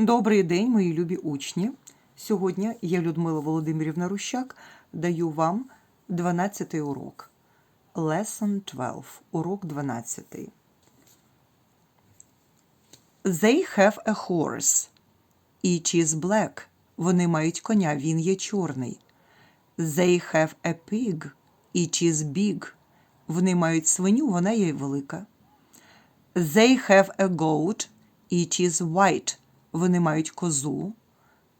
Добрий день, мої любі учні. Сьогодні я, Людмила Володимирівна Рущак, даю вам 12-й урок. Lesson 12, урок 12. They have a horse. It is black. Вони мають коня, він є чорний. They have a pig. It is big. Вони мають свиню, вона є велика. They have a goat. It is white. Вони мають козу.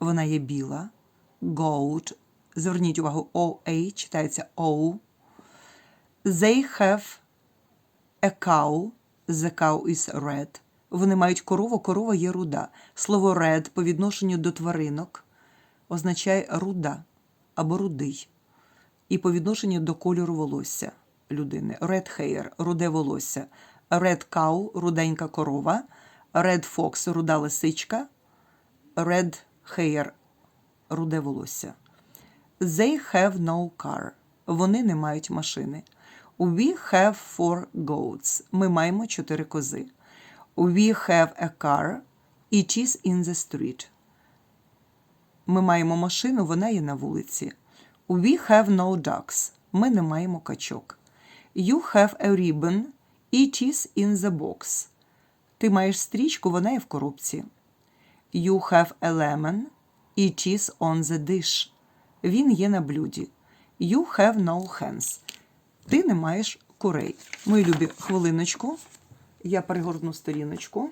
Вона є біла. Goat. Зверніть увагу, OA читається O. They have a cow. The cow is red. Вони мають корову, корова є руда. Слово red по відношенню до тваринок означає руда або рудий. І по відношенню до кольору волосся людини. Red hair – руде волосся. Red cow – руденька корова. Red fox – руда лисичка. Red hair – руде волосся. They have no car. Вони не мають машини. We have four goats. Ми маємо чотири кози. We have a car. It is in the street. Ми маємо машину, вона є на вулиці. We have no ducks. Ми не маємо качок. You have a ribbon. It is in the box. Ти маєш стрічку, вона є в коробці. You have a lemon. It is on the dish. Він є на блюді. You have no hands. Ти не маєш курей. Мої любі, хвилиночку. Я перегорну сторіночку.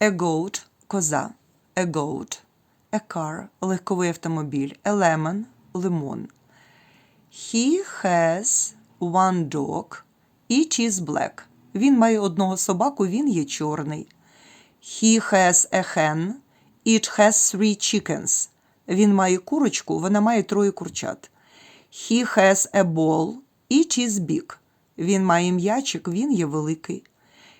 A goat – коза. A goat. A car – легковий автомобіль. A lemon – лимон. He has one dog. It is black. Він має одного собаку, він є чорний. He has a hen. It has three chickens. Він має курочку, вона має троє курчат. He has a ball. It is big. Він має м'ячик, він є великий.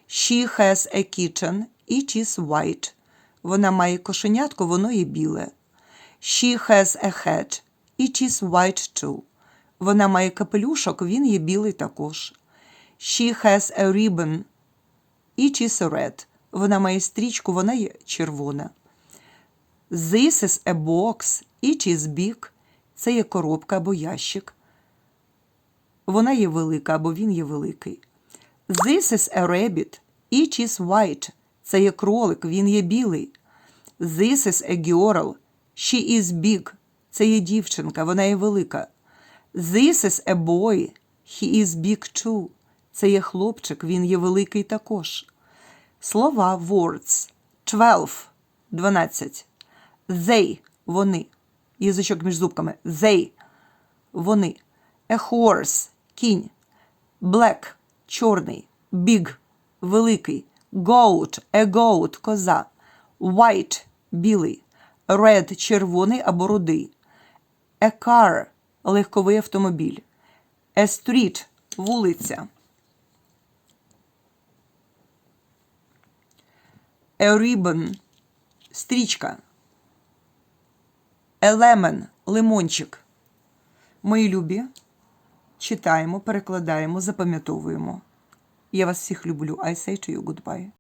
She has a kitten. It is white. Вона має кошенятко, воно є біле. She has a hat. It is white too. Вона має капелюшок, він є білий також. She has a ribbon. It is red. Вона має стрічку, вона є червона. This is a box. It is big. Це є коробка або ящик. Вона є велика або він є великий. This is a rabbit. It is white. Це є кролик, він є білий. This is a girl. She is big. Це є дівчинка, вона є велика. This is a boy. He is big too. Це є хлопчик, він є великий також. Слова words. Twelve. Дванадцять. They. Вони. Язичок між зубками. They. Вони. A horse. Кінь. Black. Чорний. Big. Великий. Goat. A goat. Коза. White. Білий. Red. Червоний або рудий. A car. Легковий автомобіль. A street. Вулиця. A ribbon – стрічка. A lemon – лимончик. Мої любі, читаємо, перекладаємо, запам'ятовуємо. Я вас всіх люблю. I say to you goodbye.